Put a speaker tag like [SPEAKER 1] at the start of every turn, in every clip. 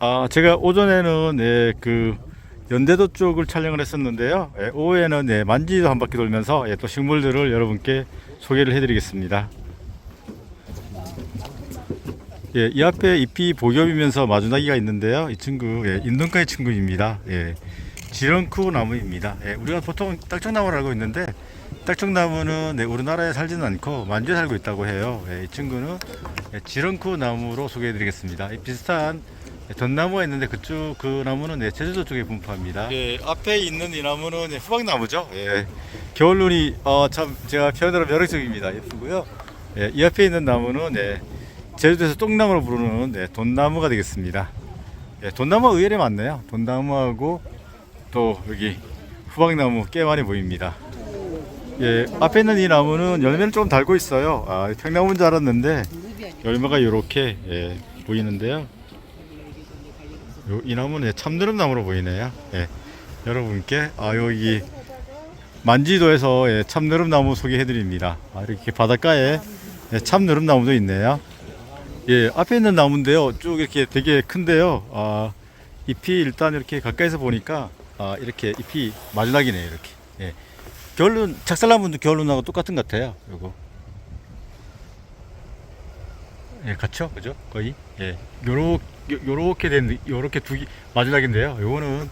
[SPEAKER 1] 아, 제가 오전에는 예, 그 연대도 쪽을 촬영을 했었는데요. 예, 오후에는 예, 만지도 한 바퀴 돌면서 예, 또 식물들을 여러분께 소개를 해드리겠습니다. 예, 이 앞에 잎이 복엽이면서 마주나기가 있는데요. 이 친구 예, 인동가의 친구입니다. 예, 지렁쿠 나무입니다. 예, 우리가 보통 딱정나무를 알고 있는데 딱정나무는 네, 우리나라에 살지는 않고 만주에 살고 있다고 해요. 예, 이 친구는 예, 지렁쿠 나무로 소개해드리겠습니다. 이 비슷한 예, 전나무가 있는데 그쪽 그 나무는 예, 제주도 쪽에 분포합니다. 예, 앞에 있는 이 나무는 예, 후박나무죠. 예, 겨울눈이 어, 참 제가 표현으로 매력적입니다. 예쁘고요. 예, 이 앞에 있는 나무는 예, 제주도에서 똥나무로 부르는 네, 돈나무가 되겠습니다. 예, 돈나무가 의외로 많네요. 돈나무하고 또 여기 후박나무 꽤 많이 보입니다. 예, 앞에 있는 이 나무는 열매를 조금 달고 있어요. 아, 평나무인 줄 알았는데 열매가 이렇게 예, 보이는데요. 요, 이 나무는 참느릅 나무로 보이네요. 예, 여러분께 아 여기 만지도에서 예, 참느릅 나무 소개해 드립니다. 아, 이렇게 바닷가에 예, 참느릅 나무도 있네요. 예, 앞에 있는 나무인데요. 쭉 이렇게 되게 큰데요. 아, 잎이 일단 이렇게 가까이서 보니까 아, 이렇게 잎이 말락이네요. 이렇게. 예. 겨울눈 작살나무도 겨울눈하고 똑같은 것 같아요. 요거. 예, 같죠? 그죠? 거의. 예. 요렇게 요렇게 된 요렇게 두 개 마지막인데요. 요거는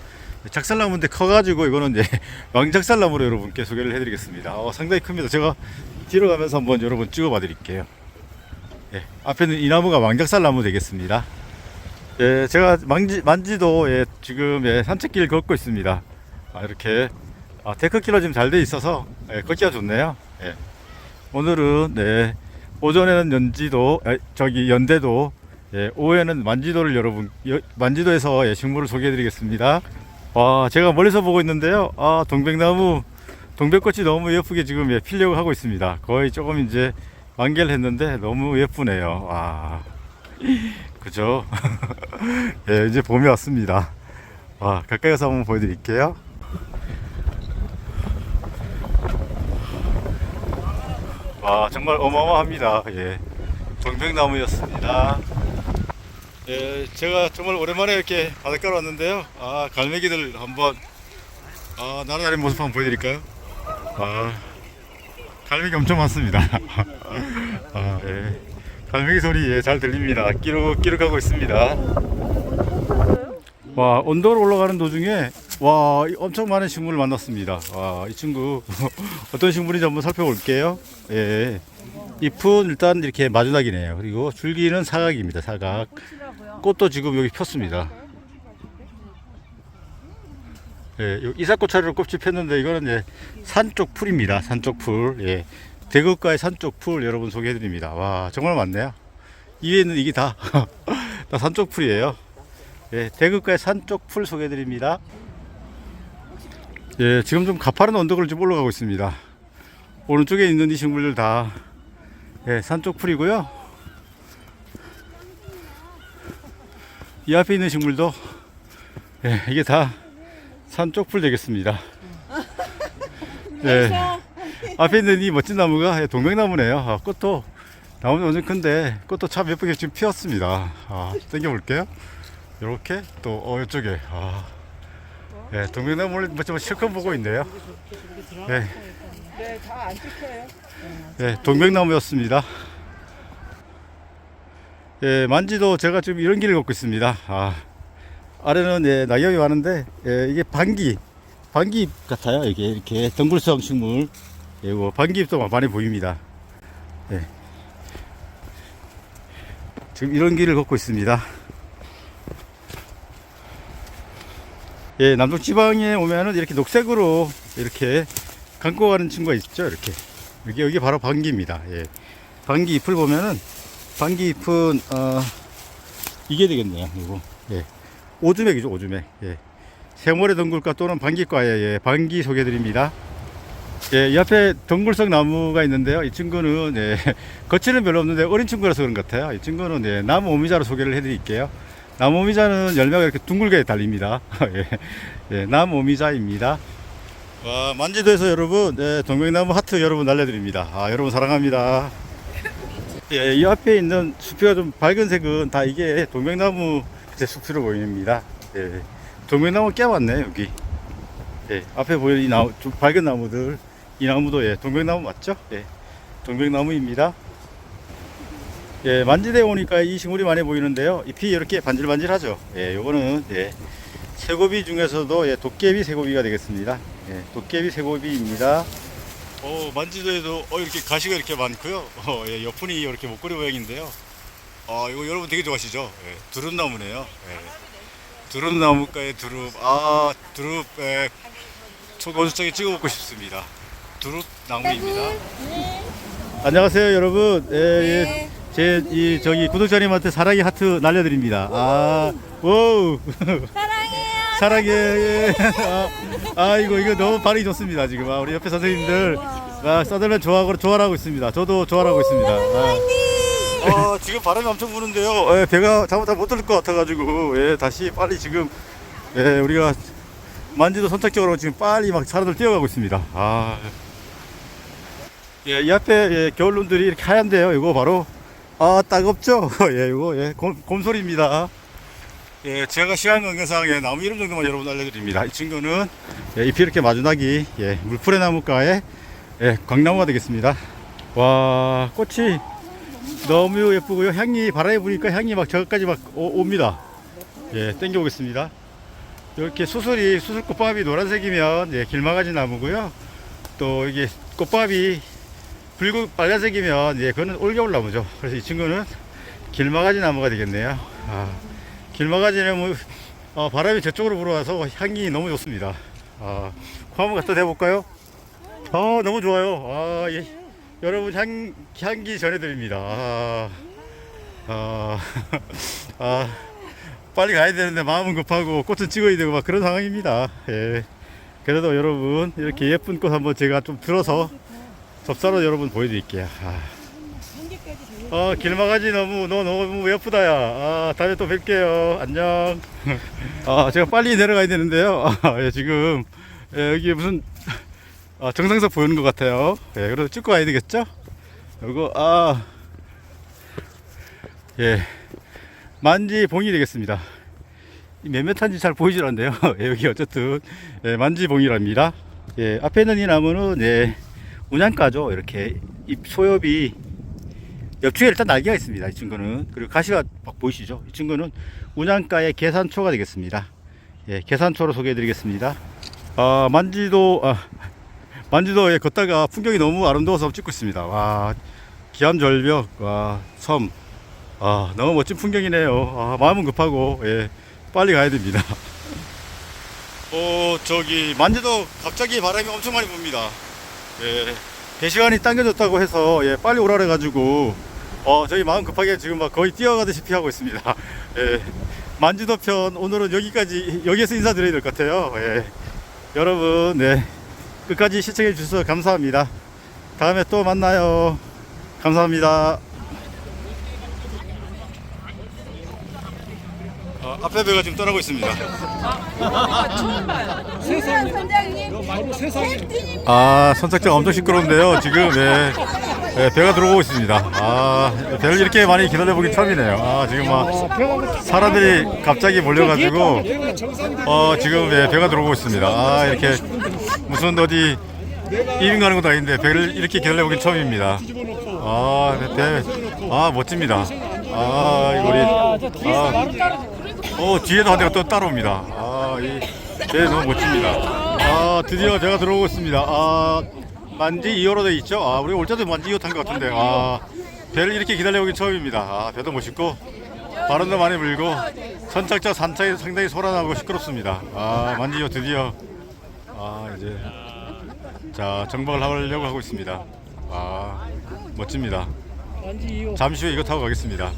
[SPEAKER 1] 작살나무인데 커가지고 이거는 이제 왕작살나무로 여러분께 소개를 해드리겠습니다. 어, 상당히 큽니다. 제가 뒤로 가면서 한번 여러분 찍어봐 드릴게요. 예, 앞에는 이 나무가 왕작살나무 되겠습니다. 예, 제가 만지, 만지도 예, 지금 예, 산책길 걷고 있습니다. 아, 이렇게 아, 데크길로 지금 잘 돼 있어서 예, 걷기가 좋네요. 예. 오늘은 네, 오전에는 연지도 아, 저기 연대도 예, 오후에는 만지도를 여러분 여, 만지도에서 예, 식물을 소개해드리겠습니다. 와, 제가 멀리서 보고 있는데요. 아, 동백나무 동백꽃이 너무 예쁘게 지금 예, 피려고 하고 있습니다. 거의 조금 이제 만개를 했는데 너무 예쁘네요. 아, 그죠? 예, 이제 봄이 왔습니다. 와, 가까이 가서 한번 보여드릴게요. 와, 정말 어마어마합니다. 예, 동백나무였습니다. 예, 제가 정말 오랜만에 이렇게 바닷가로 왔는데요. 아, 갈매기들 한번 아, 날아다니는 모습 한번 보여드릴까요? 아, 갈매기 엄청 많습니다. 아, 예. 갈매기 소리 예, 잘 들립니다. 끼룩 끼룩하고 있습니다. 와, 언덕으로 올라가는 도중에 와, 이 엄청 많은 식물을 만났습니다. 와, 이 친구 어떤 식물인지 한번 살펴볼게요. 예. 잎은 일단 이렇게 마주닥이네요. 그리고 줄기는 사각입니다. 사각. 꽃도 지금 여기 폈습니다. 예, 요 이삭꽃차리로 껍질 폈는데 이거는 이제 산쪽 풀입니다. 산쪽 풀. 예. 대구가의 산쪽 풀 여러분 소개해 드립니다. 와 정말 많네요. 이 위에 있는 이게 다, 다 산쪽 풀이에요. 예, 대구가의 산쪽 풀 소개해 드립니다. 예, 지금 좀 가파른 언덕을 좀 올라가고 있습니다. 오른쪽에 있는 이 식물들 다 예, 산쪽 풀이고요. 이 앞에 있는 식물도 예, 이게 다 산쪽 풀 되겠습니다. 예. 앞에 있는 이 멋진 나무가 예, 동백나무네요. 아, 꽃도 나무는 완전 큰데 꽃도 참 예쁘게 지금 피었습니다. 아, 당겨볼게요. 이렇게 또 어, 이쪽에 아, 예, 동백나무를 뭐좀 실컷 보고 있네요. 예,
[SPEAKER 2] 네, 다 안 찍혀요.
[SPEAKER 1] 예, 동백나무였습니다. 예, 만지도 제가 지금 이런 길을 걷고 있습니다. 아, 아래는 예, 낙엽이 많은데 예, 이게 반기, 반기잎 같아요. 이게 이렇게 덩굴성 식물. 예, 뭐 반기잎도 많이 보입니다. 예. 지금 이런 길을 걷고 있습니다. 예, 남쪽 지방에 오면은 이렇게 녹색으로 이렇게 감고 가는 친구가 있죠. 이렇게. 여기, 여기 바로 방귀입니다. 예. 방귀 잎을 보면은, 방귀 잎은, 어, 이게 되겠네요. 이거. 예. 오주맥이죠, 오주맥. 예. 생월의 덩굴과 또는 방귀과의 예, 방귀 소개드립니다. 예, 이 앞에 덩굴성 나무가 있는데요. 이 친구는, 예, 거치는 별로 없는데 어린 친구라서 그런 것 같아요. 이 친구는, 예, 나무 오미자로 소개를 해드릴게요. 나무 오미자는 열매가 이렇게 둥글게 달립니다. 예, 예, 나무 오미자입니다. 와, 만지도에서 여러분, 네, 동백나무 하트 여러분 날려드립니다. 아, 여러분 사랑합니다. 예, 이 앞에 있는 숲이가 좀 밝은 색은 다 이게 동백나무 제 숲으로 보입니다. 예. 동백나무 꽤 많네 여기. 예. 앞에 보이는 이 나무, 좀 밝은 나무들, 이 나무도 예, 동백나무 맞죠? 예. 동백나무입니다. 예, 만지대 오니까 이 식물이 많이 보이는데요. 잎이 이렇게 반질반질하죠. 예, 요거는 예, 새고비 중에서도 예, 도깨비 새고비가 되겠습니다. 예, 도깨비 새고비입니다. 어, 만지도에도 어, 이렇게 가시가 이렇게 많고요. 어, 예, 옆분이 이렇게 목걸이 모양인데요. 아, 이거 여러분 되게 좋아하시죠? 예, 두릅나무네요. 예. 두릅나무가에 두릅, 아, 두릅, 예, 초고수장에 찍어 먹고 싶습니다. 두릅나무입니다. 안녕하세요, 여러분. 예, 예. 제, 이, 저기, 구독자님한테 사랑의 하트 날려드립니다. 아, 오.
[SPEAKER 3] 사랑해요.
[SPEAKER 1] 사랑해. 예. 아, 아, 이거, 이거 너무 반응이 좋습니다, 지금. 아, 우리 옆에 선생님들. 아, 서들면 좋아하고, 좋아하고 있습니다. 저도 좋아하고 있습니다. 아. 아, 지금 바람이 엄청 부는데요. 예, 배가 잘못하면 못 들을 것 같아가지고, 예, 다시 빨리 지금, 예, 우리가 만지도 선착적으로 지금 빨리 막 사람들 뛰어가고 있습니다. 아. 예, 이 앞에 예, 겨울눈들이 이렇게 하얀데요. 이거 바로, 아, 따갑죠? 예, 이거, 예, 곰, 곰소리입니다. 예, 제가 시간 관계상 예, 나무 이름 정도만 여러분 알려드립니다. 이 친구는 예, 잎이 이렇게 마주나기, 예, 물풀의 나무가의 예, 광나무가 되겠습니다. 와, 꽃이 너무 예쁘고요. 향이 바람에 부니까 향이 막 저기까지 막 오, 옵니다. 예, 땡겨 보겠습니다. 이렇게 수술이 수술 꽃밥이 노란색이면 예, 길마가지 나무고요. 또 이게 꽃밥이 붉은 빨간색이면 예, 그거는 올겨울 나무죠. 그래서 이 친구는 길마가지 나무가 되겠네요. 아, 길마가지는 뭐 어, 바람이 저쪽으로 불어와서 향이 너무 좋습니다. 아, 코 한번 갖다 대볼까요? 어, 너무 좋아요. 아, 예. 여러분 향, 향기 전해드립니다. 아, 아, 아, 빨리 가야 되는데 마음은 급하고 꽃은 찍어야 되고 막 그런 상황입니다. 예. 그래도 여러분 이렇게 예쁜 꽃 한번 제가 좀 들어서 접사로 여러분 보여드릴게요. 아, 어, 길마가지 너무 너 너무 예쁘다야. 아, 다음에 또 뵐게요. 안녕. 아, 제가 빨리 내려가야 되는데요. 아, 예, 지금 예, 여기 무슨 아, 정상석 보이는 것 같아요. 예, 그래도 찍고 가야 되겠죠? 요거, 아, 예, 만지 봉이 되겠습니다. 이몇 메타인지 잘 보이질 않네요. 예, 여기 어쨌든, 예, 만지 봉이랍니다. 예, 앞에 있는 이 나무는, 예, 운양가죠. 이렇게 잎 소엽이 옆쪽에 일단 날개가 있습니다. 이 친구는. 그리고 가시가 막 보이시죠? 이 친구는 운양가의 계산초가 되겠습니다. 예, 계산초로 소개해 드리겠습니다. 아, 만지도, 아, 만지도에 걷다가 풍경이 너무 아름다워서 찍고 있습니다. 와, 기암절벽, 와, 섬. 아, 너무 멋진 풍경이네요. 아, 마음은 급하고, 예, 빨리 가야 됩니다. 어, 저기, 만지도 갑자기 바람이 엄청 많이 붑니다. 예, 배시간이 당겨졌다고 해서, 예, 빨리 오라 그래가지고, 어, 저희 마음 급하게 지금 막 거의 뛰어가듯이 하고 있습니다. 예, 만지도 편, 오늘은 여기까지, 여기에서 인사드려야 될 것 같아요. 예, 여러분, 네. 끝까지 시청해 주셔서 감사합니다. 다음에 또 만나요. 감사합니다. 어, 앞에 배가 지금 떠나고 있습니다.
[SPEAKER 3] 선장님.
[SPEAKER 1] 아, 선착장 엄청 시끄러운데요. 지금 예, 예, 배가 들어오고 있습니다. 아, 배를 이렇게 많이 기다려보긴 처음이네요. 아, 지금 막 사람들이 갑자기 몰려가지고 어, 지금 예, 배가 들어오고 있습니다. 아, 이렇게 무슨 어디 이민 가는 것도 아닌데 배를 이렇게 기다려보긴 처음입니다. 아, 배, 아 멋집니다. 아, 이거 우리 아, 어 뒤에도 한 대가 또 따라옵니다. 아, 이배 너무 멋집니다. 아, 드디어 배가 들어오고 있습니다. 아, 만지 2호로 돼 있죠? 아, 우리 올 때도 만지 2호 탄 것 같은데. 아, 배를 이렇게 기다려보긴 처음입니다. 아, 배도 멋있고 바람도 많이 불고 선착자 산차에 상당히 소란하고 시끄럽습니다. 아, 만지 2호 드디어 아, 이제 자 정박을 하려고 하고 있습니다. 아, 멋집니다. 잠시 후에 이거 타고 가겠습니다.